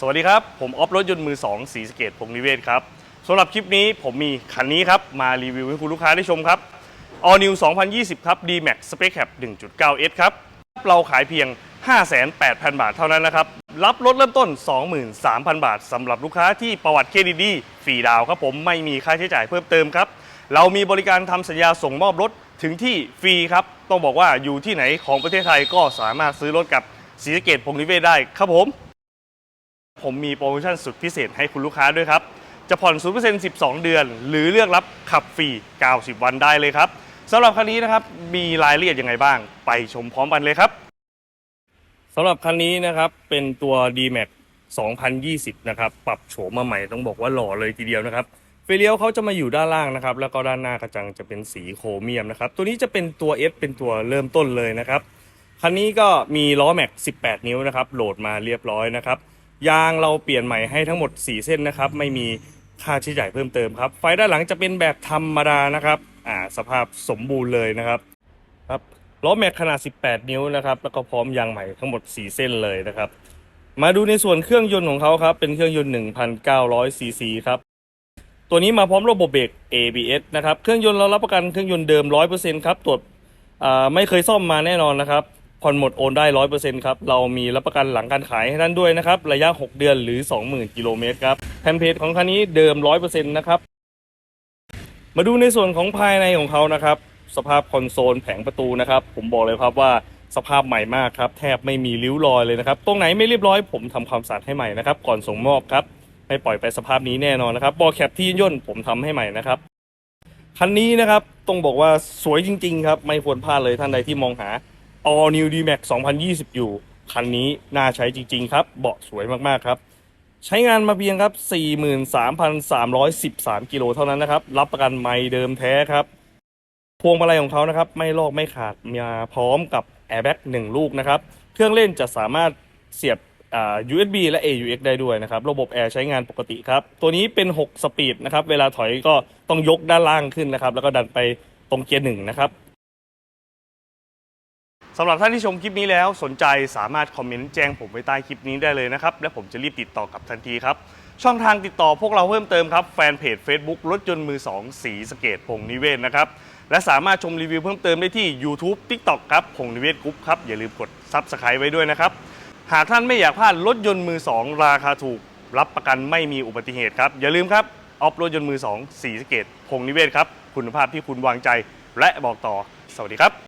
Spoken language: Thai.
สวัสดีครับ ผมออฟรถยนต์มือ 2 สีสเกตพงนิเวศครับสำหรับคลิปนี้ผมมีคันนี้ครับ มารีวิวให้คุณลูกค้าได้ชมครับ All New 2020 ครับ D-Max Spec Cap 1.9S ครับ เราขายเพียง 58,000 บาทเท่านั้นนะครับ รับรถเริ่มต้น 23,000 บาทสำหรับลูกค้าที่ประวัติเครดิตดีฟรีดาวครับผมไม่มีค่าใช้จ่ายเพิ่มเติมครับ เรามีบริการทำสัญญาส่งมอบรถถึงที่ฟรีครับ ต้องบอกว่าอยู่ที่ไหนของประเทศไทยก็สามารถซื้อรถกับสีสเกตพงนิเวศได้ครับผม ผมมีโปรโมชั่นสุดพิเศษให้คุณลูกค้าด้วยครับ จะผ่อน 0% 12 เดือน หรือเลือกรับขับฟรี 90 วันได้เลยครับสำหรับคันนี้นะครับมีรายละเอียดยังไงบ้าง ไปชมพร้อมกันเลยครับสำหรับคันนี้นะครับเป็นตัว D-Max 2020 นะครับ ปรับโฉมมาใหม่ต้องบอกว่าหล่อเลยทีเดียวนะครับไฟเลี้ยวเขาจะมาอยู่ด้านล่างนะครับ แล้วก็ด้านหน้ากระจังจะเป็นสีโครเมียมนะครับ ตัวนี้จะเป็นตัว S เป็นตัวเริ่มต้นเลยนะครับ คันนี้ก็มีล้อแม็ก 18 นิ้วนะครับ โหลดมาเรียบร้อยนะครับ ยางเราเปลี่ยนใหม่ให้ทั้งหมด 4 เส้นนะครับ ไม่มีค่าใช้จ่ายเพิ่มเติมครับ ไฟด้านหลังจะเป็นแบบธรรมดานะครับอ่าสภาพสมบูรณ์เลยนะครับครับล้อแม็กขนาด 18 นิ้วนะครับแล้วก็พร้อมยางใหม่ทั้งหมด 4 เส้นเลยนะครับ มาดูในส่วนเครื่องยนต์ของเขาครับ เป็นเครื่องยนต์ 1,900 ซีซีครับตัวนี้มาพร้อมระบบเบรก ABS นะครับ เครื่องยนต์เรารับประกันเครื่องยนต์เดิม 100%ครับ ตรวจไม่เคยซ่อมมาแน่นอนนะครับ ผ่อนหมดโอนได้ร้อยเปอร์เซ็นต์ครับ เรามีรับประกันหลังการขายให้ท่านด้วยนะครับ ระยะ 6 เดือนหรือ 20,000 กิโลเมตรครับแผ่นเพจของคันนี้เดิม100%นต์นะครับ มาดูในส่วนของภายในของเขานะครับ สภาพคอนโซลแผงประตูนะครับ ผมบอกเลยครับว่าสภาพใหม่มากครับ แทบไม่มีริ้วรอยเลยนะครับ ตรงไหนไม่เรียบร้อยผมทำความสะอาดให้ใหม่นะครับ ก่อนส่งมอบครับ ไม่ปล่อยไปสภาพนี้แน่นอนนะครับบอแคปที่ย่นผมทำให้ใหม่นะครับคันนี้นะครับต้องบอกว่าสวยจริง ๆ ครับ ไม่ควรพลาดเลยท่านใดที่มองหา All New D-Max 2020 อยู่ คันนี้น่าใช้จริง ๆ ครับ เบาะสวยมากๆครับ ใช้งานมาเพียงครับ 43,313 กิโลเท่านั้นนะครับ รับประกันไม่เดิมแท้ครับ พวงมาลัยของเขานะครับ ไม่ลอกไม่ขาดมาพร้อมกับ Airbag 1ลูกนะครับ เครื่องเล่นจะสามารถเสียบอ่า USB และ AUX ได้ด้วยนะครับ ระบบแอร์ใช้งานปกติครับ ตัวนี้เป็น 6 สปีดนะครับ เวลาถอยก็ต้องยกด้านล่างขึ้นนะครับ แล้วก็ดันไปตรงเกียร์หนึ่งนะครับ สำหรับท่านที่ชมคลิปนี้แล้วสนใจสามารถคอมเมนต์แจ้งผมไว้ใต้คลิปนี้ได้เลยนะครับ และผมจะรีบติดต่อกลับทันทีครับ ช่องทางติดต่อพวกเราเพิ่มเติมครับ แฟนเพจ Facebook รถยนต์มือ 2 สีสเกตพงนิเวศนะครับ และสามารถชมรีวิวเพิ่มเติมได้ที่ YouTube TikTok ครับพงนิเวศกรุ๊ปครับ อย่าลืมกด Subscribe ไว้ด้วยนะครับ หากท่านไม่อยากพลาดรถยนต์มือ 2 ราคาถูก รับประกันไม่มีอุบัติเหตุครับอย่าลืมครับออฟรถยนต์มือ 2 สีสเกตพงนิเวศครับคุณภาพที่คุณวางใจ และบอกต่อ สวัสดีครับ